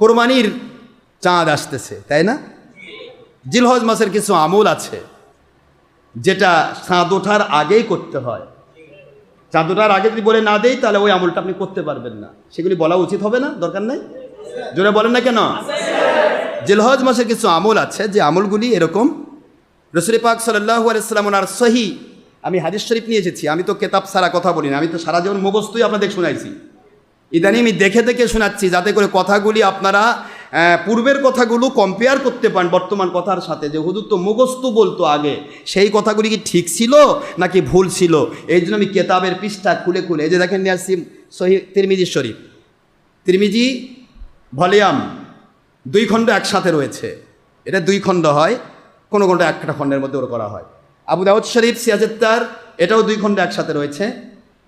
কোরবানির চাঁদ আসতেছে, তাই না? জিলহজ মাসের কিছু আমল আছে, যেটা চাঁদ ওঠার আগেই করতে হয়। চাঁদ ওঠার আগে যদি বলে না দেই, তাহলে ওই আমলটা আপনি করতে পারবেন না। সেগুলি বলা উচিত হবে না? দরকার নাই? জোরে বলেন না কেন? জিলহজ মাসের কিছু আমল আছে, যে আমলগুলি এরকম। রসুল পাক সাল্লাহ আলাইসাল্লাম আর সহি, আমি হাদিস শরীফ নিয়ে এসেছি। আমি তো কেতাব সারা কথা বলি না, আমি তো সারা জীবন মুখস্থই আপনাদের শোনাইছি। ইদানি আমি দেখে দেখে শোনাচ্ছি, যাতে করে কথাগুলি আপনারা পূর্বের কথাগুলো কম্পেয়ার করতে পারেন বর্তমান কথার সাথে। যে হুজুর তো মুখস্থ বলতো আগে, সেই কথাগুলি কি ঠিক ছিল নাকি ভুল ছিল? এই জন্য আমি কেতাবের পৃষ্ঠা খুলে খুলে, এই যে দেখেন নিয়ে আসছি সহি তিরমিজি শরীফ। তিরমিজি ভলিউম দুই খণ্ড একসাথে রয়েছে। এটা দুই খণ্ড হয়, কোনো কোনটা একটা খণ্ডের মধ্যে ওর করা হয়। আবু দাউদ শরীফ সিয়াজেত্তার এটাও দুই খণ্ড একসাথে রয়েছে।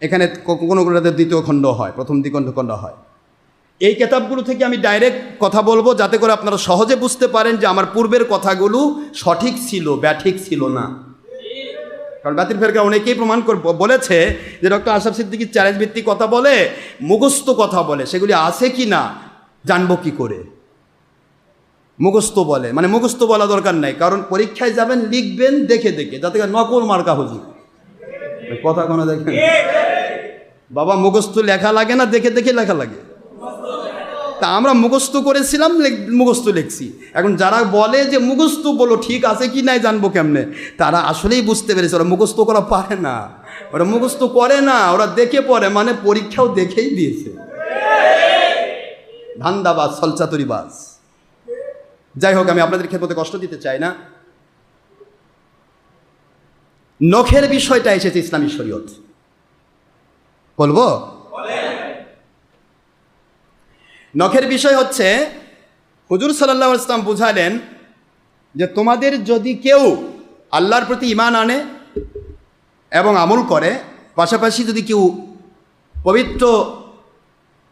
এখানে কোনো কোনোটাতে দ্বিতীয় খণ্ড হয়, প্রথম দ্বিখণ্ড খণ্ড হয়। এই কেতাবগুলো থেকে আমি ডাইরেক্ট কথা বলব যাতে করে আপনারা সহজে বুঝতে পারেন যে আমার পূর্বের কথাগুলো সঠিক ছিল, ব্যাঠিক ছিল না। কারণ বাতিল ফেরকা অনেকেই প্রমাণ বলেছে যে ডক্টর আশরাফ সিদ্দিকি চ্যালেঞ্জ ভিত্তিক কথা বলে, মুখস্থ কথা বলে, সেগুলি আছে কি না জানব কি করে? মুখস্থ বলে মানে মুখস্থ বলা দরকার নাই, কারণ পরীক্ষায় যাবেন, লিখবেন, দেখে দেখে, যাতে নকল মার্কা হুজুর। কথা কোনো দেখেন বাবা মুখস্থ লেখা লাগে না, দেখে দেখে লেখা লাগে। তা আমরা মুখস্থ করেছিলাম মুখস্থ লিখছি। এখন যারা বলে যে মুখস্থ বলো, ঠিক আছে কি নাই জানব কেমনে? তারা আসলেই বুঝতে পেরেছে, ওরা মুখস্থ করা পারে না। ওরা মুখস্থ করে না, ওরা দেখে পড়ে মানে পরীক্ষাও দেখেই দিয়েছে। ধান্দাবাজ, সলচাতুরিবাজ। যাই হোক, আমি আপনাদের ক্ষেত্রে কষ্ট দিতে চাই না। নখের বিষয়টা এসেছে ইসলামী শরীয়ত। বলব? নখের বিষয় হচ্ছে, হুজুর সাল্লাহ ইসলাম বুঝালেন যে তোমাদের যদি কেউ আল্লাহর প্রতি ইমান আনে এবং আমল করে, পাশাপাশি যদি কেউ পবিত্র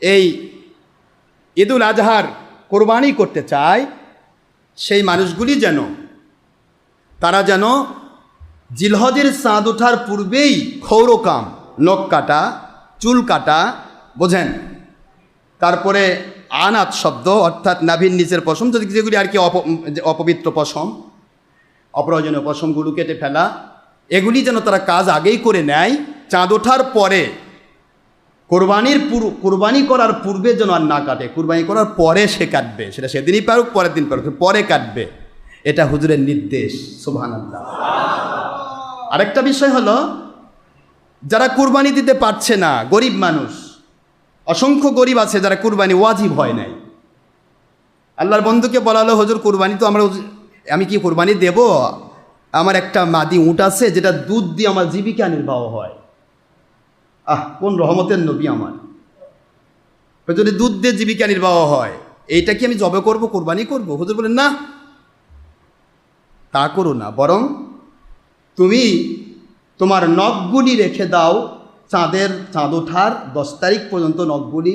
এই ঈদুল আজহার কোরবানি করতে চায়, সেই মানুষগুলি যেন, তারা যেন জিলহজের চাঁদ ওঠার পূর্বেই ক্ষৌরকাম নখ কাটা চুল কাটা, বোঝেন? তারপরে আনাত শব্দ, অর্থাৎ নাভির নিচের পশম, যদি যেগুলি আর কি অপবিত্র পশম, অপ্রয়োজনীয় পশমগুলো কেটে ফেলা, এগুলি যেন তারা কাজ আগেই করে নেয়, চাঁদ ওঠার পরে, কোরবানির কোরবানি করার পূর্বে যেন আর না কাটে। কোরবানি করার পরে সে কাটবে, সেটা সেদিনই পারুক, পরের দিন পারুক, পরে কাটবে। এটা হুজুরের নির্দেশ সুবহান আরেকটা বিষয় হলো যারা কুরবানি দিতে পারছে না, গরিব মানুষ, অসংখ্য গরিব আছে যারা কুরবানি ওয়াজিব হয় নাই। আল্লাহর বন্ধুকে বলা হলো, হজুর, কুরবানি তো আমরা আমি কি কুরবানি দেব? আমার একটা মাদি উঁট আছে যেটা দুধ দিয়ে আমার জীবিকা নির্বাহ হয়। আহ, কোন রহমতের নবী আমার। যদি দুধ দিয়ে জীবিকা নির্বাহ হয়, এইটা কি আমি জবে করব, কোরবানি করব? হুজুর বলেন না। তা করো না, বরং তুমি তোমার নখগুলি রেখে দাও। চাঁদের চাঁদ ওঠার দশ তারিখ পর্যন্ত নখগুলি,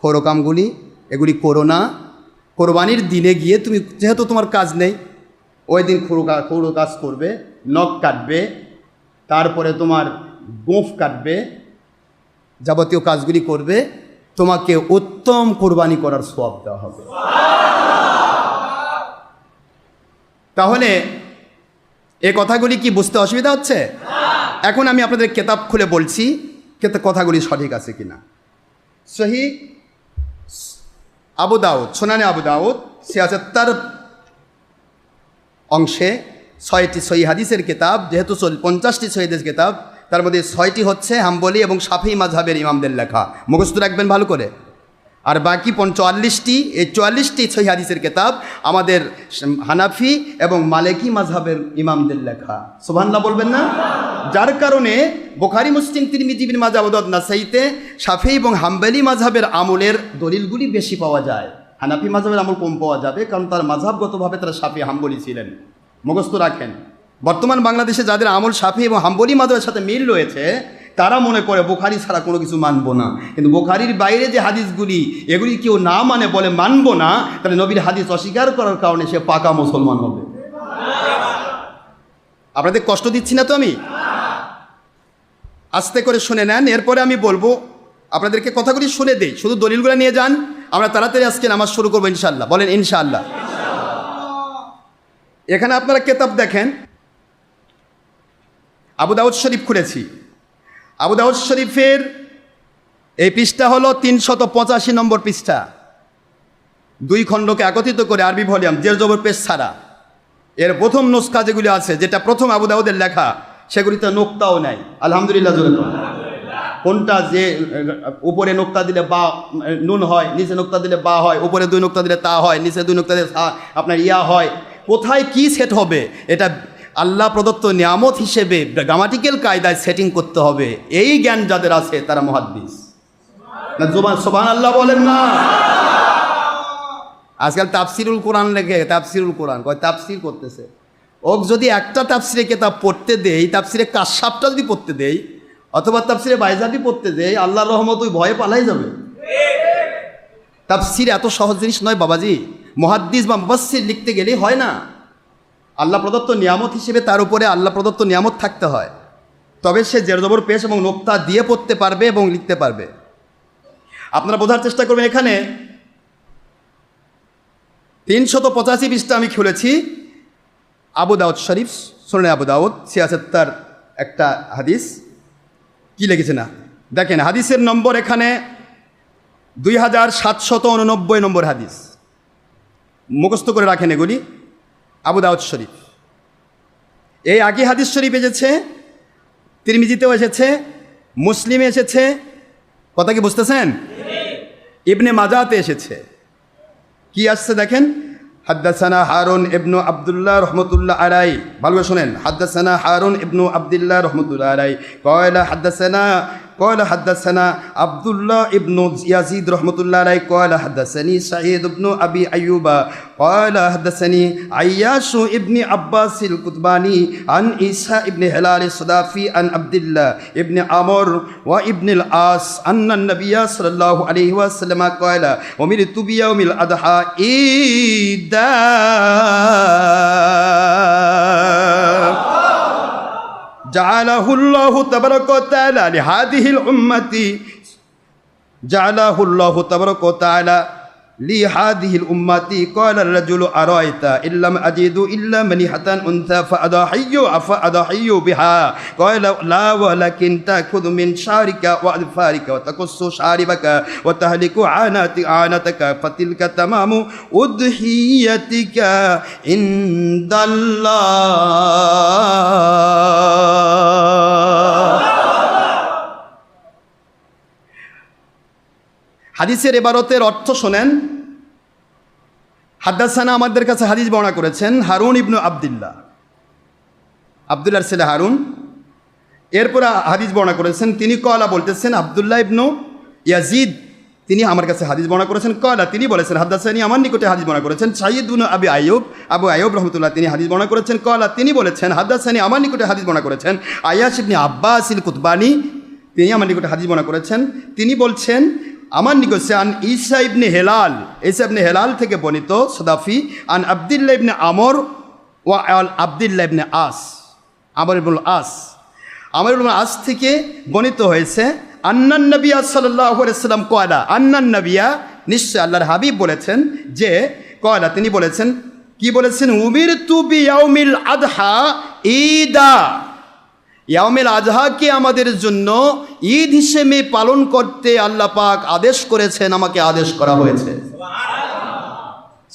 খোরকামগুলি, এগুলি করো না। কোরবানির দিনে গিয়ে তুমি, যেহেতু তোমার কাজ নেই, ওই দিন খোরো খৌরো কাজ করবে, নখ কাটবে, তারপরে তোমার গোঁফ কাটবে, যাবতীয় কাজগুলি করবে, তোমাকে উত্তম কোরবানি করার সব দেওয়া হবে। তাহলে এ কথাগুলি কি বুঝতে অসুবিধা হচ্ছে? এখন আমি আপনাদের কেতাব খুলে বলছি কথাগুলি সঠিক আছে কিনা। সহি আবু দাউদ সোনানে আবু দাউদ সিয়াসত্তর অংশে ছয়টি সহি হাদিসের কেতাব যেহেতু পঞ্চাশটি সহিদের কেতাব তার মধ্যে ছয়টি হচ্ছে হাম্বলি এবং সাফি মাঝহাবের ইমামদের লেখা। মুখস্থ রাখবেন ভালো করে। আর বাকি পন চুয়াল্লিশটি এই চুয়াল্লিশটি সহি হাদিসের কেতাব আমাদের হানাফি এবং মালেকি মাঝহাবের ইমামদের লেখা। সুবহানাল্লাহ বলবেন না? যার কারণে বোখারি, মুসলিম, তিরমিজি বিন মাজাবদত নাসাইতে সাফি এবং হাম্বেলি মাঝহাবের আমলের দলিলগুলি বেশি পাওয়া যায়। হানাফি মাঝহাবের আমল কম পাওয়া যাবে কারণ তার মাঝহাবগতভাবে তারা সাফি হাম্বলি ছিলেন। মুখস্থ রাখেন। বর্তমান বাংলাদেশে যাদের আমল সাফি এবং হাম্বলি মাধবের সাথে মিল রয়েছে তারা মনে করে বোখারি ছাড়া কোনো কিছু মানব না। কিন্তু বোখারির বাইরে যে হাদিসগুলি, এগুলি কেউ না মানে বলে মানব না, তাহলে নবীর হাদিস অস্বীকার করার কারণে সে পাকা মুসলমান হবে। আপনাদের কষ্ট দিচ্ছি না তো আমি? আস্তে করে শুনে নেন, এরপরে আমি বলব, আপনাদেরকে কথাগুলি শুনে দেই। শুধু দলিলগুলো নিয়ে যান, আমরা তাড়াতাড়ি আজকে নামাজ শুরু করব ইনশাল্লাহ বলেন ইনশাআল্লাহ। এখানে আপনারা কেতাব দেখেন, আবু দাউদ শরীফ খুলেছি। আবু দাউদ শরীফের এই পৃষ্ঠা হলো তিনশত পঁচাশি নম্বর পৃষ্ঠা। দুই খণ্ডকে একত্রিত করে আরবি ভলিউম জের জবর পেশ ছাড়া। এর প্রথম নুস্খা যেগুলি আছে, যেটা প্রথম আবু দাউদের লেখা, সেগুলিতে নোক্তাও নেই। আলহামদুলিল্লাহ কোনটা যে, উপরে নোক্তা দিলে বা, নুন হয়, নিচে নোক্তা দিলে বা হয়, উপরে দুই নোক্তা দিলে তা হয়, নিচে দুই নোক্তা দিলে আপনার ইয়া হয়। কোথায় কি সেট হবে, এটা আল্লাহ প্রদত্ত নিয়ামত হিসেবে গ্রামাটিক্যাল কায়দায় সেটিং করতে হবে। এই জ্ঞান যাদের আছে, তারা মহাদ্দিস। সোবান আল্লাহ বলেন না। আজকাল তাফসিরুল কোরআন লেখে তাফসিরুল কোরআন। কয়, তাফসির করতেছে। ওক যদি একটা তাফসিরে কেতাব পড়তে দেই, তাফসিরে কাশাপটা যদি পড়তে দেই, অথবা তাফসিরে বাইজাটি পড়তে দেই, আল্লাহ রহমত ওই ভয়ে পালাই যাবে। তাফসির এত সহজ জিনিস নয় বাবাজি। মহাদ্দিস বা মুবাসির লিখতে গেলেই হয় না। আল্লাহ প্রদত্ত নিয়ামত হিসেবে তার উপরে আল্লাহ প্রদত্ত নিয়ামত থাকতে হয়। তবে সে জের জবর পেশ এবং নোক্তা দিয়ে পড়তে পারবে এবং লিখতে পারবে। আপনারা বোঝার চেষ্টা করবেন এখানে তিনশত পঁচাশি পৃষ্ঠা আমি খুলেছি। আবু দাউদ শরীফ শোনে আবু দাউদ সিয়াসত্তার একটা হাদিস। কি লিখেছে না? দেখেন, হাদিসের নম্বর এখানে দুই হাজার সাতশত উননব্বই নম্বর হাদিস। মুখস্থ করে রাখেন এগুলি। আবু দাউদ শরীফ। এই আগে হাদিস শরীফ এসেছে, তিরমিজিতেও এসেছে, মুসলিমে এসেছে। কথা কি বুঝতেছেন? ইবনে মাজাতে এসেছে। কি আসছে দেখেন? হাদ্দাসানা হারুন ইবনু আবদুল্লাহ রহমতুল্লাহ আলাই ভালো করে শোনেন। হাদ্দাসানা হারুন ইবনু আবদুল্লাহ রহমতুল্লাহ আলাই কয়লা হাদ্দাসানা قال حدثنا عبد الله ابن يزيد رحمة الله عليه قال حدثني سعيد بن أبي أيوب قال حدثني عياش ابن عباس القطباني عن عيسى ابن هلال الصدافي عن عبد الله ابن عمر وابن العاص أن النبي صلى الله عليه وسلم قال أمرت بيوم الأضحى إيدا جعله الله تبارك وتعالى لهذه الأمة. جعله الله تبارك وتعالى لهذه الأمة قال الرجل أرأيت؟ إن لم أجد إلا منيحة أنثى فأضحي فأضحي بها. قال لا ولكن تأخذ من شعرك وأظفارك وتقص شاربك وتهلك عانت عانتك فتلك تمام أضحيتك عند الله. হাদিসের এবারতের অর্থ শোনেন হাদ্দাসানা আমাদের কাছে হাদিস বর্ণনা করেছেন হারুন ইবনু আবদুল্লাহ। আবদুল্লাহর ছেলে হারুন। এরপর হাদিস বর্ণনা করেছেন, তিনি কলা বলতেছেন আবদুল্লাহ ইবনু ইয়াজিদ। তিনি আমার কাছে হাদিস বর্ণনা করেছেন, কলা তিনি বলেছেন হাদ্দাসানি আমার নিকটে হাদিস বর্ণনা করেছেন সাইদ ইবনু আবি আয়ুব আবু আয়ুব রহমতুল্লাহ, তিনি হাদিস বর্ণনা করেছেন, কলা তিনি বলেছেন হাদ্দাসানি আমার নিকটে হাদিস বর্ণনা করেছেন, আয়াস ইবনি আব্বাস ইল কুতবানি, তিনি আমার নিকটে হাদিস বর্ণনা করেছেন, তিনি বলছেন আমার নিকট আন ঈসা ইবনে হেলাল, ঈসা ইবনে হেলাল থেকে বর্ণিত সদাফি, আন আবদুল্লাহ ইবনে আমর ও আল আবদুল্লাহ ইবনে আস, আমর ইবনুল আস। আমর ইবনুল আস থেকে বর্ণিত হয়েছে আন্নান নবিয়া সাল্লাম কয়লা আন্নান নবিয়া নিশ্চয় আল্লাহর হাবিব বলেছেন যে কয়লা তিনি বলেছেন, কি বলেছেন? উমির তু আদহা ঈদা। ইয়াউমিল আজহাকে আমাদের জন্য ঈদ হিসেবে পালন করতে আল্লাহ পাক আদেশ করেছেন, আমাকে আদেশ করা হয়েছে।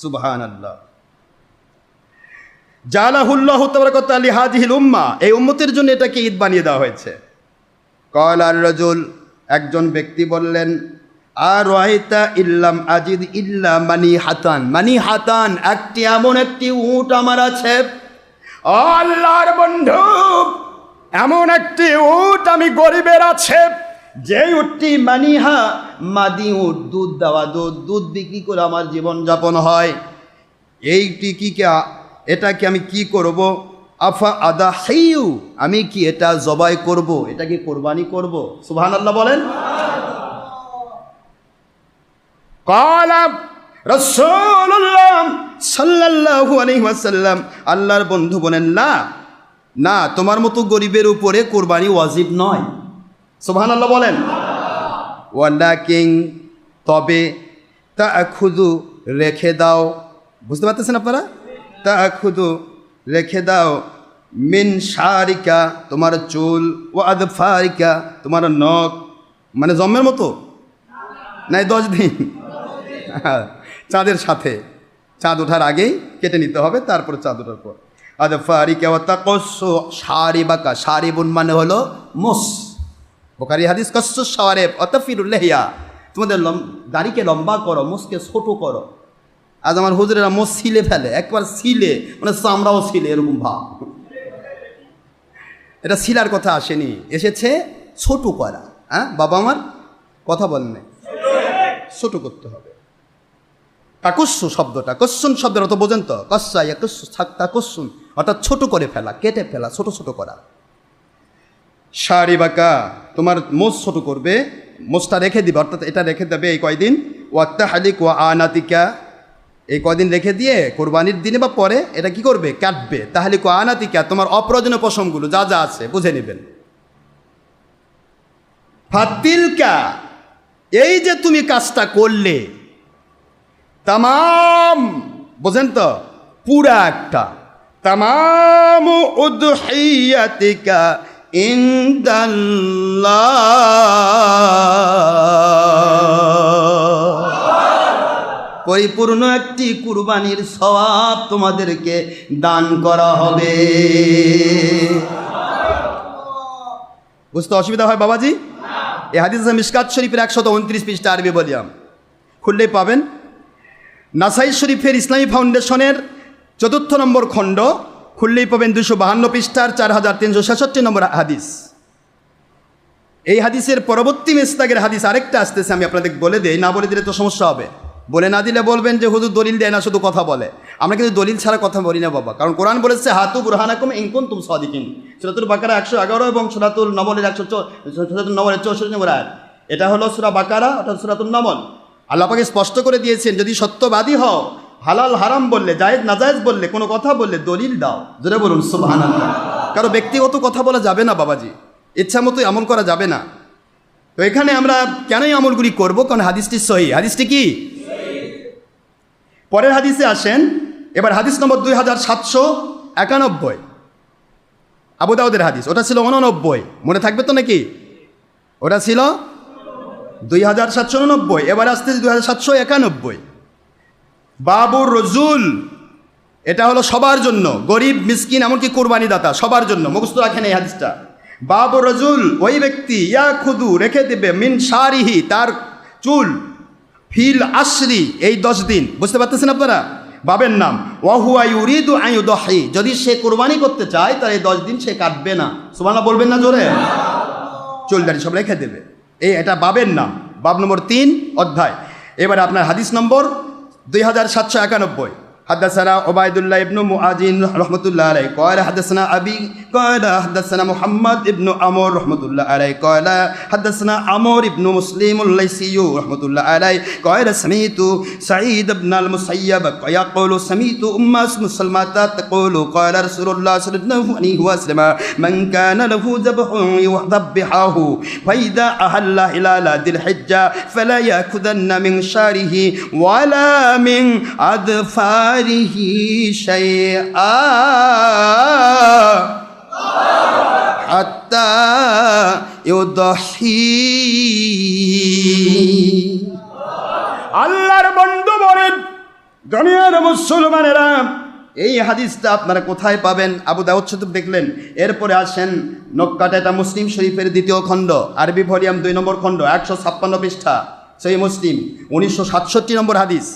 সুবহান আল্লাহ জালাহুল্লাহ তাবারাকাত আলী হাদিহিল উম্মা, এই উম্মতের জন্য এটাকে ঈদ বানিয়ে দেওয়া হয়েছে। কল আর রজুল, একজন ব্যক্তি বললেন আর ওয়াহিতা ইল্লাম আজিদ ইল্লা মানি হাতান মানি হাতান একটি এমন একটি উট আমার আছে। আল্লাহর বন্ধু এমন একটি উট আমি গরিবের আছে। যে উটটি মানিহা মাদি উট দুধ দেওয়া দুধ দুধ বিক্রি করে আমার জীবন যাপন হয়। এইটি কি কে- এটাকে আমি কি করব? আফা আদা হাইউ আমি কি এটা জবাই করব? এটা কি কোরবানি করব? সুবহান আল্লাহ বলেন। কলা রসুল্লাহ সাল্লাল্লাহু আলাইহি ওয়াসাল্লাম আল্লাহর বন্ধু বলেন না না, তোমার মতো গরিবের উপরে কোরবানি ওয়াজিব নয়। সুবহানাল্লাহ বলেন। ওয়ান্ডা কিং তবে তা খুদু রেখে দাও। বুঝতে পারতেছেন আপনারা? তা খুদু রেখে দাও। মিন সারিকা তোমার চুল, ও আদফারিকা তোমার নখ। মানে জন্মের মতো? নাই, দশ দিন। চাঁদের সাথে। চাঁদ ওঠার আগেই কেটে নিতে হবে, তারপর চাঁদ ওঠার পর। আদফারিকা ও তাকস্য সারি বাঁকা সারিবুন মানে হলো মোস। বোকারি হাদিস কস্য সারেব অতফিরুল্লাহিয়া তোমাদের লম দাড়িকে লম্বা করো, মোসকে ছোট করো। আজ আমার হুজুরেরা মোস ছিলে ফেলে, একবার ছিলে মানে চামড়াও ছিলে, এরকম ভাব। এটা শিলার কথা আসেনি, এসেছে ছোট করা। হ্যাঁ বাবা আমার কথা বলেন। ছোট করতে হবে। কাকুস্সু শব্দটা, কস্সুন শব্দের অত বোঝেন তো? কস্সা, ইয়াকুস্সু থাকতা কস্সুন অর্থাৎ ছোট করে ফেলা, কেটে ফেলা, ছোট ছোট করা। সারি বাঁকা তোমার মোষ ছোট করবে, মোষটা রেখে দিবে, অর্থাৎ এটা রেখে দেবে এই কয়দিন। ওয়াত্তা হালিক ওয়া আনাতিকা, এই কয়দিন রেখে দিয়ে কোরবানির দিনে বা পরে এটা কি করবে? কাটবে। তাহলে কো আনাতিকা, তোমার অপ্রয়োজনীয় পশমগুলো যা যা আছে, বুঝে নেবেন। ফাতিলকা, এই যে তুমি কাজটা করলে তামাম, বোঝেন তো? পুরা একটা। ইন্দাল্লাহ। পরিপূর্ণ একটি কুরবানির সওয়াব তোমাদেরকে দান করা হবে। বুঝতে অসুবিধা হয় বাবাজি? এই হাদিস মিসকাত শরীফের একশত উনত্রিশ পৃষ্ঠা আরবি বলিয়াম। খুললেই পাবেন। নাসাই শরীফের ইসলামী ফাউন্ডেশনের চতুর্থ নম্বর খণ্ড, খুললেই পাবেন দুশো বাহান্ন পৃষ্ঠার চার হাজার তিনশো ছেষট্টি নম্বর হাদিস। এই হাদিসের পরবর্তী মেস্তাগের হাদিস আরেকটা আসতেছে, আমি আপনাদের বলে দিই, না বলে দিলে তো সমস্যা হবে। বলে না দিলে বলবেন যে হুজুর দলিল দেয় না, শুধু কথা বলে। আমরা কিন্তু দলিল ছাড়া কথা বলি না বাবা। কারণ কোরআন বলেছে, হাতু বুরহানাকুম ইনকুন তুম সাদিকিন। সুরাতুল বাকারা একশো এগারো এবং সুরাতুল নমলের একশো সুরাতুল নমলের চৌষট্টি নম্বর এটা হলো সুরা বাকারা, অর্থাৎ সুরাতুল নমল। আল্লাপাকে স্পষ্ট করে দিয়েছেন, যদি সত্যবাদী হও, হালাল, হারাম বললে, জায়েজ, নাজায়েজ বললে, কোনো কথা বললে দলিল দাও। জোরে বলুন, সুবহানাল্লাহ। কারও ব্যক্তিগত কথা বলা যাবে না, বাবাজি। ইচ্ছা মতোই আমল করা যাবে না। তো এখানে আমরা কেনই আমলগুলি করব? কারণ হাদিসটি সহি। হাদিসটি কি? পরের হাদিসে আসেন। এবার হাদিস নম্বর দুই হাজার সাতশো একানব্বই। আবুদাউদের হাদিস। ওটা ছিল উননব্বই। মনে থাকবে তো নাকি? ওটা ছিল দুই হাজার সাতশো উননব্বই, এবার আসতেছে দুই হাজার সাতশো একানব্বই। বাবুর রজুল, এটা হলো সবার জন্য, গরিব, মিসকিন, এমনকি কোরবানি দাতা সবার জন্য, মুখস্থ রাখেন এই হাদিসটা। বাবু রজুল, ওই ব্যক্তি, ইয়া খুদু, রেখে দেবে, মিন সারিহি তার চুল, ফিল আশরি, এই দশ দিন। বুঝতে পারতেছেন আপনারা? বাবের নাম, ওয়াহুয়া ইউরিদু আইউদহি যদি সে কোরবানি করতে চায়, তাহলে এই দশ দিন সে কাটবে না। সুবহানা বলবেন না জোরে? চুল দাড়ি সব রেখে দেবে। এই এটা বাবের নাম। বাব নম্বর তিন, অধ্যায়। এবার আপনার হাদিস নম্বর দুই হাজার সাতশো একানব্বই। হাদাসানা ওবায়দুল্লাহ ইবনু মুআ রহমতুল্লাহ আলাই কয়াল হাদাসানা আবি قال حدثنا محمد بن عمر رحمة الله عليه. قال حدثنا عمر بن مسلم الليثي رحمة الله عليه. قال سمعت سعيد بن المسيب يقول سمعت أم سلمة تقول قال رسول الله صلى الله عليه وسلم من كان له ذبح يذبحه فإذا أهل هلال ذي الحجة فلا يأخذن من شاره ولا من أظفاره شيئا. আল্লাহর বন্ধু বলেন দুনিয়ার মুসলমানেরা। এই হাদিসটা আপনারা কোথায় পাবেন? আবু দাউদ শতক দেখলেন। এরপরে আসেন নক্কাটা মুসলিম শরীফের দ্বিতীয় খণ্ড আরবি ভলিয়াম দুই নম্বর খণ্ড একশো ছাপ্পান্ন পৃষ্ঠা সেই মুসলিম উনিশশো সাতষট্টি নম্বর হাদিস।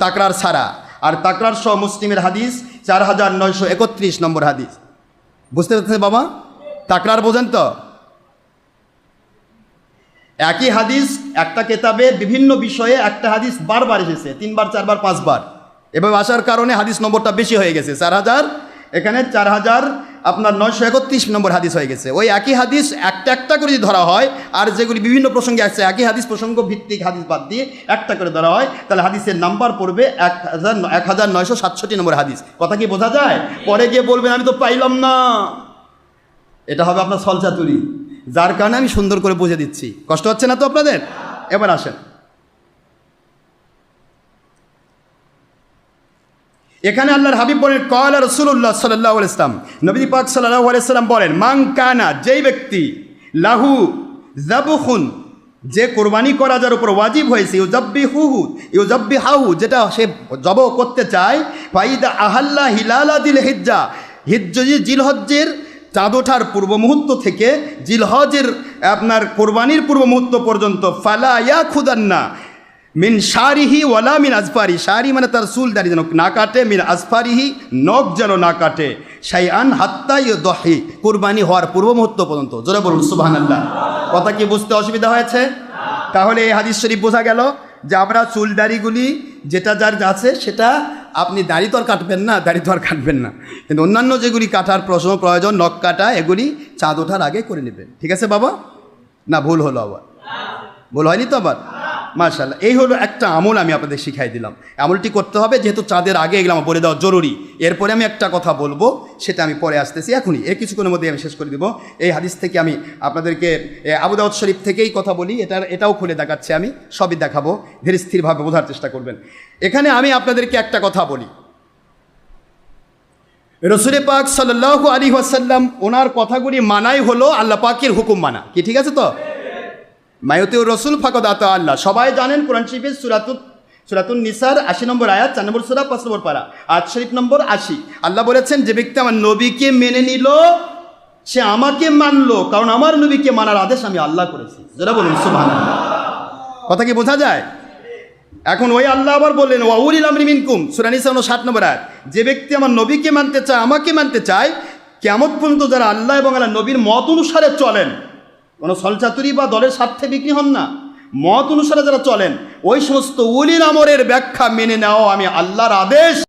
তাকরার সারা আর তাকরার সহ মুসলিমের হাদিস চার হাজার নয়শো একত্রিশ নম্বর হাদিস। বুঝতে পারছেন বাবা? তাকরার বোঝেন তো? একই হাদিস, একটা কেতাবে বিভিন্ন বিষয়ে একটা হাদিস বারবার এসেছে, তিনবার, চারবার, পাঁচবার। এভাবে আসার কারণে হাদিস নম্বরটা বেশি হয়ে গেছে। চার হাজার, এখানে চার হাজার, আপনার নয়শো একত্রিশ নম্বর হাদিস হয়ে গেছে। ওই একই হাদিস একটা একটা করে যদি ধরা হয়, আর যেগুলি বিভিন্ন প্রসঙ্গে আছে, একই হাদিস প্রসঙ্গ ভিত্তিক হাদিস বাদ দিয়ে একটা করে ধরা হয়, তাহলে হাদিসের নাম্বার পড়বে এক হাজার এক হাজার নয়শো সাতষট্টি নম্বর হাদিস। কথা কি বোঝা যায়? পরে গিয়ে বলবেন, আমি তো পাইলাম না। এটা হবে আপনার সলচাতুরি যার কারণে আমি সুন্দর করে বুঝে দিচ্ছি। কষ্ট হচ্ছে না তো আপনাদের? এবার আসেন। এখানে আল্লাহর হাবিব বলেন কয়লা রসুল্লাহ সাল্লাহ ইসলাম নবী পাক সাল্লাহ আলাইসাল্লাম বলেন মাং কানা, যেই ব্যক্তি লাহু জাবুখুন যে কোরবানি করা যার উপর ওয়াজিব হয়েছে ইউজাব্বি হুহু ইউজাব্বি হাহু যেটা সে জব করতে চায়, ফাইদা আহাল্লা হিলালা দিল হিজ্জা। হিজ্জি জিলহজ্জের চাঁদ ওঠার পূর্ব মুহূর্ত থেকে জিলহজের আপনার কোরবানির পূর্ব মুহূর্ত পর্যন্ত ফালা ইয়া খুদান্না মিন শারিহি ওয়ালা মিন আজফারি শারি মানে তার চুল দাড়ি যেন না কাটে, মিন আজফারিহি নখ যেন না কাটে। সাই আন হাত্তাই দহি কুরবানি হওয়ার পূর্ব মুহূর্ত পর্যন্ত। জোরে বলুন সুবাহান আল্লাহ কথা কি বুঝতে অসুবিধা হয়েছে? তাহলে এই হাদিস শরীফ বোঝা গেল যে আমরা চুল দাড়িগুলি যেটা যার আছে সেটা আপনি দাড়ি তো আর কাটবেন না, দাড়ি তো আর কাটবেন না। কিন্তু অন্যান্য যেগুলি কাটার প্রশ্ন, প্রয়োজন, নখ কাটা, এগুলি চাঁদ ওঠার আগে করে নেবেন। ঠিক আছে বাবা? না, ভুল হলো আবার। ভুল হয়নি তো আবার? মার্শাল্লাহ এই হলো একটা আমল আমি আপনাদের শিখাই দিলাম। আমলটি করতে হবে যেহেতু চাঁদের আগে এগুলো আমার বলে দেওয়া জরুরি। এরপরে আমি একটা কথা বলব সেটা আমি পরে আসতেছি এখনই। এর কিছুক্ষণের মধ্যে আমি শেষ করে দিব। এই হাদিস থেকে আমি আপনাদেরকে এ, আবু দাউদ শরীফ থেকেই কথা বলি। এটা এটাও খুলে দেখাচ্ছি আমি সবই দেখাবো। ধীরে স্থিরভাবে বোঝার চেষ্টা করবেন। এখানে আমি আপনাদেরকে একটা কথা বলি। রসুলে পাক সাল্লাহ আলী ওয়াসাল্লাম ওনার কথাগুলি মানাই হলো আল্লাহ পাকের হুকুম মানা। কি ঠিক আছে তো? মায়ুতেও রসুল ফাকদ আত আল্লাহ। সবাই জানেন কোরআন শরীফের সুরাতুত সুরাতুন নিসার আশি নম্বর আয়াত, চার নম্বর সুরা, পাঁচ নম্বর পারা। আট শরীফ নম্বর আশি। আল্লাহ বলেছেন, যে ব্যক্তি আমার নবীকে মেনে নিল, সে আমাকে মানলো। কারণ আমার নবীকে মানার আদেশ আমি আল্লাহ করেছি। যেটা বলুন সুবাহ কথা কি বোঝা যায়? এখন ওই আল্লাহ আবার বললেন ওয়াউলিল আমরি মিনকুম। সুরানিসা ষাট নম্বর আয়াত। যে ব্যক্তি আমার নবীকে মানতে চায়, আমাকে মানতে চায় কেমন পর্যন্ত যারা আল্লাহ এবং আল্লাহ নবীর মত অনুসারে চলেন কোনো সলচাতুরি বা দলের স্বার্থে বিক্রি হন না। মত অনুসারে যারা চলেন, ওই সমস্ত উলির আমরের ব্যাখ্যা মেনে নেওয়া আমি আল্লাহর আদেশ।